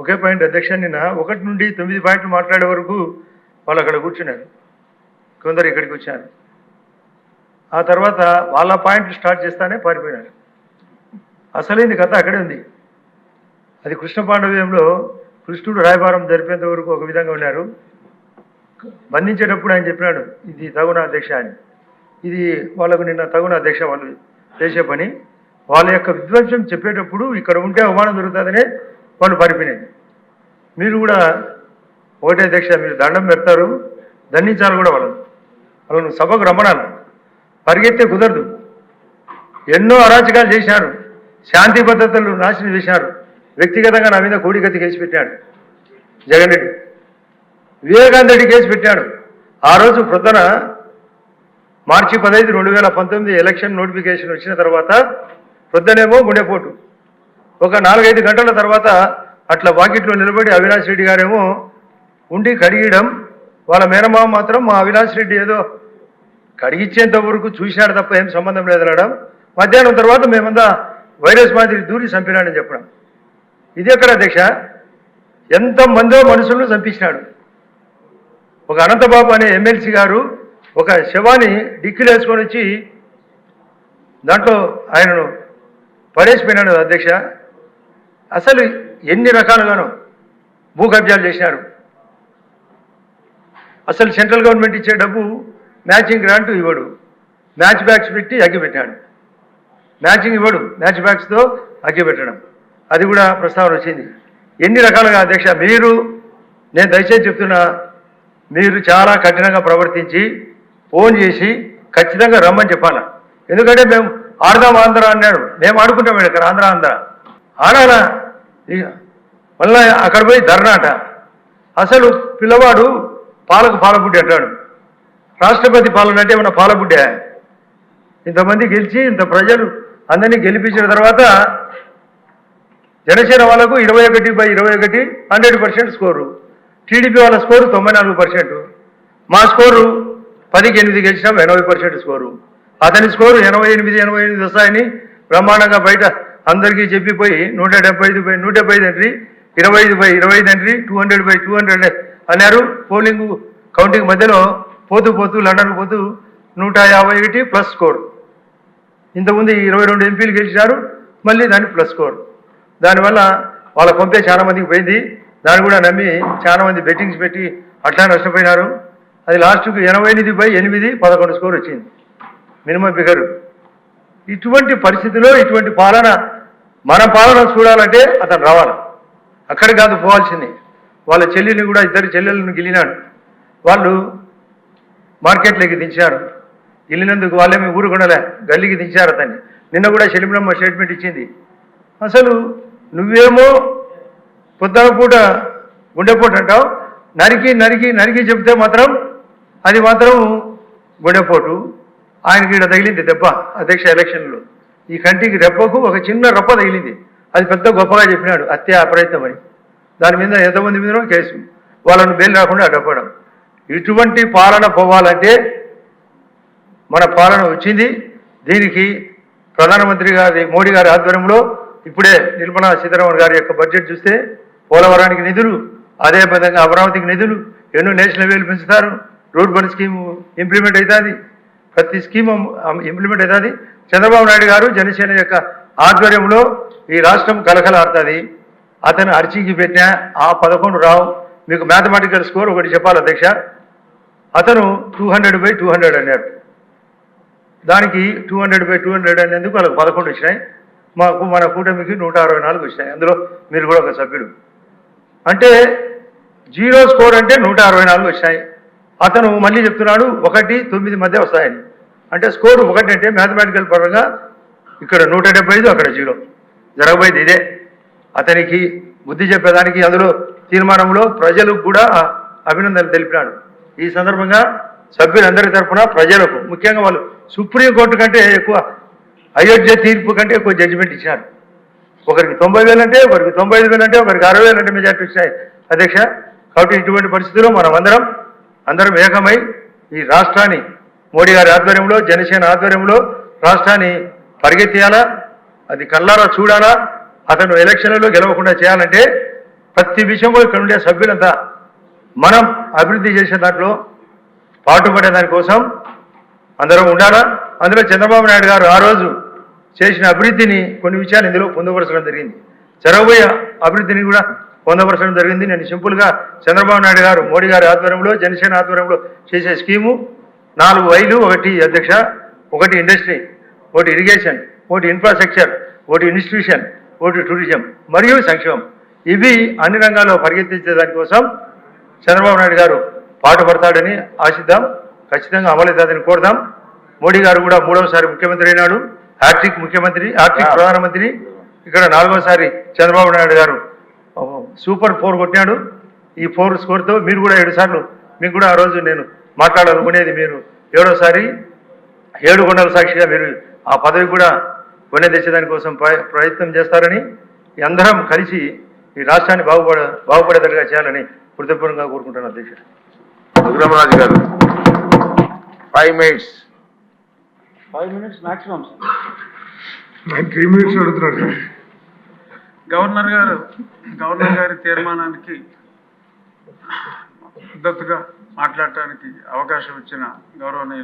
ఒకే point అధ్యక్ష నిన్న ఒకటి నుండి తొమ్మిది పాయింట్లు మాట్లాడే వరకు వాళ్ళు అక్కడ కూర్చున్నారు. కొందరు ఇక్కడికి వచ్చారు. ఆ తర్వాత వాళ్ళ పాయింట్లు స్టార్ట్ చేస్తానే పారిపోయినారు. అసలైంది కథ అక్కడే ఉంది. అది కృష్ణ పాండవ్యంలో కృష్ణుడు రాయబారం జరిపేంత వరకు ఒక విధంగా ఉన్నారు. బంధించేటప్పుడు ఆయన చెప్పినాడు ఇది తగున అధ్యక్ష అని. ఇది వాళ్ళకు నిన్న తగున అధ్యక్ష వాళ్ళు చేసే పని. వాళ్ళ యొక్క విధ్వంసం చెప్పేటప్పుడు ఇక్కడ ఉంటే అవమానం దొరుకుతుందనే వాళ్ళు పారిపోయినది మీరు కూడా ఒకటే అధ్యక్ష మీరు దండం పెడతారు. దండించాలి కూడా వాళ్ళని. వాళ్ళను సభకు రమ్మడాను పరిగెత్తే కుదరదు. ఎన్నో అరాచకాలు చేశారు. శాంతి భద్రతలు నాశనం చేశారు. వ్యక్తిగతంగా నా మీద కోడిగతి కేసు పెట్టాడు. జగన్ రెడ్డి. వివేకానంద రెడ్డి కేసు పెట్టాడు. ఆ రోజు ప్రొద్దున మార్చి పదహైదు రెండు వేల పంతొమ్మిది ఎలక్షన్ నోటిఫికేషన్ వచ్చిన తర్వాత ప్రొద్దునేమో గుండెపోటు. ఒక నాలుగైదు గంటల తర్వాత అట్లా వాకిట్లో నిలబడి అవినాష్ రెడ్డి గారేమో ఉండి కడిగడం వాళ్ళ మేనమామ మాత్రం మా అవినాష్ రెడ్డి ఏదో కడిగిచ్చేంత వరకు చూశాడు తప్ప ఏం సంబంధం లేదు అనడం మధ్యాహ్నం తర్వాత మేమంతా వైరస్ మాదిరి దూరి చంపినాడని చెప్పడం. ఇది ఎక్కడ అధ్యక్ష? ఎంతమందో మనుషులను చంపించినాడు. ఒక అనంతబాబు అనే ఎమ్మెల్సీ గారు ఒక శవాన్ని డిక్కీలు వేసుకొని వచ్చి దాంట్లో ఆయనను పడేసిపోయినాడు అధ్యక్ష. అసలు ఎన్ని రకాలుగానో భూ కబ్జాలు చేసినారు అసలు సెంట్రల్ గవర్నమెంట్ ఇచ్చే డబ్బు మ్యాచింగ్ గ్రాంట్ ఇవ్వడు. మ్యాచ్ బ్యాక్స్ పెట్టి అగ్గిపెట్టాడు. మ్యాచింగ్ ఇవ్వడు మ్యాచ్ బ్యాక్స్తో అగ్గిపెట్టడం. అది కూడా ప్రస్తావన వచ్చింది. ఎన్ని రకాలుగా అధ్యక్ష మీరు నేను దయచేసి చెప్తున్నా మీరు చాలా కఠినంగా ప్రవర్తించి ఫోన్ చేసి ఖచ్చితంగా రమ్మని చెప్పాలా. ఎందుకంటే మేము ఆడదాం ఆంధ్ర అన్నాడు. మేము ఆడుకుంటాం ఇక్కడ ఆంధ్ర ఆంధ్ర. ఆడాలా ఇక మళ్ళీ అక్కడ పోయి ధర్నాట అసలు పిల్లవాడు పాలకు పాలబుడ్డి అంటాడు. రాష్ట్రపతి పాలన అంటే ఏమన్నా పాలబుడ్డే? ఇంతమంది గెలిచి ఇంత ప్రజలు అందరినీ గెలిపించిన తర్వాత జనసేన వాళ్ళకు ఇరవై ఒకటి బై ఇరవై ఒకటి హండ్రెడ్ పర్సెంట్ స్కోరు. టీడీపీ వాళ్ళ స్కోరు తొంభై నాలుగు పర్సెంట్. మా స్కోరు పదికి ఎనిమిది గెలిచినాం ఎనభై పర్సెంట్ స్కోరు. అతని స్కోరు ఎనభై ఎనిమిది ఎనభై ఎనిమిది వస్తాయని బ్రహ్మాండంగా బయట అందరికీ చెప్పిపోయి నూట డెబ్బై ఐదు బై నూట డెబ్బై ఐదు ఎంట్రీ ఇరవై ఐదు బై ఇరవై ఐదు entry two hundred by two hundred అన్నారు. పోలింగ్ కౌంటింగ్ మధ్యలో పోతూ పోతూ లండన్ పోతూ నూట యాభై ఒకటి ప్లస్ స్కోర్ ఇంతకుముందు ఇరవై రెండు ఎంపీలు గెలిచినారు మళ్ళీ దాన్ని ప్లస్ స్కోర్ దానివల్ల వాళ్ళ పంపే చాలా మందికి పోయింది. దాన్ని కూడా నమ్మి చాలా మంది బెట్టింగ్స్ పెట్టి అట్లా నష్టపోయినారు. అది లాస్ట్కు ఎనభై ఎనిమిది బై ఎనిమిది పదకొండు స్కోర్ వచ్చింది. Minimum figure. ఇటువంటి పరిస్థితిలో ఇటువంటి పాలన మన పాలన చూడాలంటే అతను రావాలి. అక్కడ కాదు పోవాల్సింది. వాళ్ళ చెల్లెల్ని కూడా ఇద్దరు చెల్లెలను గిలినాడు వాళ్ళు మార్కెట్లోకి దించారు. వెళ్ళినందుకు వాళ్ళేమి ఊరుకొనలే గల్లీకి దించారు అతన్ని. నిన్న కూడా షెలిమినమ్మ స్టేట్మెంట్ ఇచ్చింది. అసలు నువ్వేమో పొద్దున పూట గుండెపోటు అంటావు. నరికి నరికి నరికి చెప్తే మాత్రం అది మాత్రం గుండెపోటు. ఆయనకి ఇక్కడ తగిలింది దెబ్బ అధ్యక్ష ఎలక్షన్లో. ఈ కంటికి రెప్పకు ఒక చిన్న రెప్ప తగిలింది. అది పెద్ద గొప్పగా చెప్పినాడు. హత్య అప్రయత్నం అని దాని మీద ఎంతమంది మీద కేసు. వాళ్ళను బెయిల్ రాకుండా అడ్డపడం ఇటువంటి పాలన పోవాలంటే మన పాలన వచ్చింది. దీనికి ప్రధానమంత్రి గారి మోడీ గారి ఆధ్వర్యంలో ఇప్పుడే నిర్మలా సీతారామన్ గారి యొక్క బడ్జెట్ చూస్తే పోలవరానికి నిధులు అదే విధంగా అమరావతికి నిధులు ఎన్నో నేషనల్ హైవేలు పెంచుతారు. రోడ్ బండ్ స్కీమ్ ఇంప్లిమెంట్ అవుతుంది. ప్రతి స్కీమ్ ఇంప్లిమెంట్ అవుతుంది. చంద్రబాబు నాయుడు గారు జనసేన యొక్క ఆధ్వర్యంలో ఈ రాష్ట్రం కలకలాడుతుంది. అతను అర్చీకి పెట్టినా ఆ పదకొండు రావు మీకు మ్యాథమెటికల్ స్కోర్ ఒకటి చెప్పాలి అధ్యక్ష. అతను two hundred by two hundred అన్నాడు. దానికి two hundred by two hundred అనేందుకు వాళ్ళకి పదకొండు వచ్చినాయి. మాకు మన కూటమికి నూట అరవై నాలుగు వచ్చినాయి. అందులో మీరు కూడా ఒక సభ్యుడు. అంటే జీరో స్కోర్ అంటే నూట అరవై నాలుగు వచ్చినాయి. అతను మళ్ళీ చెప్తున్నాడు ఒకటి తొమ్మిది మధ్య వస్తాయని. అంటే స్కోర్ ఒకటి అంటే మ్యాథమెటికల్ పరంగా ఇక్కడ నూట డెబ్బై ఐదు అక్కడ జీరో. జరగబోయేది ఇదే. అతనికి బుద్ధి చెప్పేదానికి అందులో తీర్మానంలో ప్రజలకు కూడా అభినందనలు తెలిపినాడు. ఈ సందర్భంగా సభ్యులందరి తరఫున ప్రజలకు ముఖ్యంగా వాళ్ళు సుప్రీంకోర్టు కంటే ఎక్కువ అయోధ్య తీర్పు కంటే ఎక్కువ జడ్జిమెంట్ ఇచ్చారు ఒకరికి తొంభై వేలు అంటే ఒకరికి తొంభై ఐదు వేలు అంటే ఒకరికి అరవై వేలు అంటే మెజార్టీ వచ్చాయి. అధ్యక్ష కాబట్టి ఇటువంటి పరిస్థితుల్లో మనం అందరం అందరం ఏకమై ఈ రాష్ట్రాన్ని మోడీ గారి ఆధ్వర్యంలో జనసేన ఆధ్వర్యంలో రాష్ట్రాన్ని పరిగెత్తేయాలా? అది కళ్ళారా చూడాలా? అతను ఎలక్షన్లలో గెలవకుండా చేయాలంటే ప్రతి విషయంలో ఇక్కడ ఉండే సభ్యులంతా మనం అభివృద్ధి చేసే దాంట్లో పాటుపడే దానికోసం అందరం ఉండాలా? అందులో చంద్రబాబు నాయుడు గారు ఆ రోజు చేసిన అభివృద్ధిని కొన్ని విషయాలు ఇందులో పొందుపరచడం జరిగింది. జరగబోయే అభివృద్ధిని కూడా పొందపరచడం జరిగింది. నేను సింపుల్గా చంద్రబాబు నాయుడు గారు మోడీ గారి ఆధ్వర్యంలో జనసేన ఆధ్వర్యంలో చేసే స్కీము నాలుగు వైలు ఒకటి అధ్యక్ష ఒకటి ఇండస్ట్రీ ఒకటి ఇరిగేషన్ ఒకటి ఇన్ఫ్రాస్ట్రక్చర్ ఒకటి ఇన్స్టిట్యూషన్ ఒకటి టూరిజం మరియు సంక్షేమం. ఇవి అన్ని రంగాల్లో పరిగెత్తించే దానికోసం చంద్రబాబు నాయుడు గారు పాటుపడతాడని ఆశిద్దాం. ఖచ్చితంగా అమలవుతుందని కోరుదాం. మోడీ గారు కూడా మూడవసారి ముఖ్యమంత్రి అయినాడు. హ్యాట్రిక్ ముఖ్యమంత్రి హ్యాట్రిక్ ప్రధానమంత్రి. ఇక్కడ నాలుగోసారి చంద్రబాబు నాయుడు గారు సూపర్ ఫోర్ కొట్టాడు ఈ ఫోర్ స్కోర్తో మీరు కూడా ఏడు సార్లు మీకు కూడా ఆ రోజు నేను మాట్లాడాలనుకునేది మీరు. ఏడోసారి ఏడు కొండల సాక్షిగా మీరు ఆ పదవి కూడా కొనే తెచ్చేదాని కోసం ప్రయ- ప్రయత్నం చేస్తారని అందరం కలిసి ఈ రాష్ట్రాన్ని బాగుపడ బాగుపడేటట్టుగా చేయాలని హృదయపూర్వకంగా కోరుకుంటున్నాను అధ్యక్షుడు Raghuramaraju garu five minutes five minutes maximum ఆయన త్రీ మినిట్స్ అడుగుతున్నాడు గవర్నర్ గారు గవర్నర్ గారి తీర్మానానికి మద్దతుగా మాట్లాడటానికి అవకాశం ఇచ్చిన గౌరవనీయులు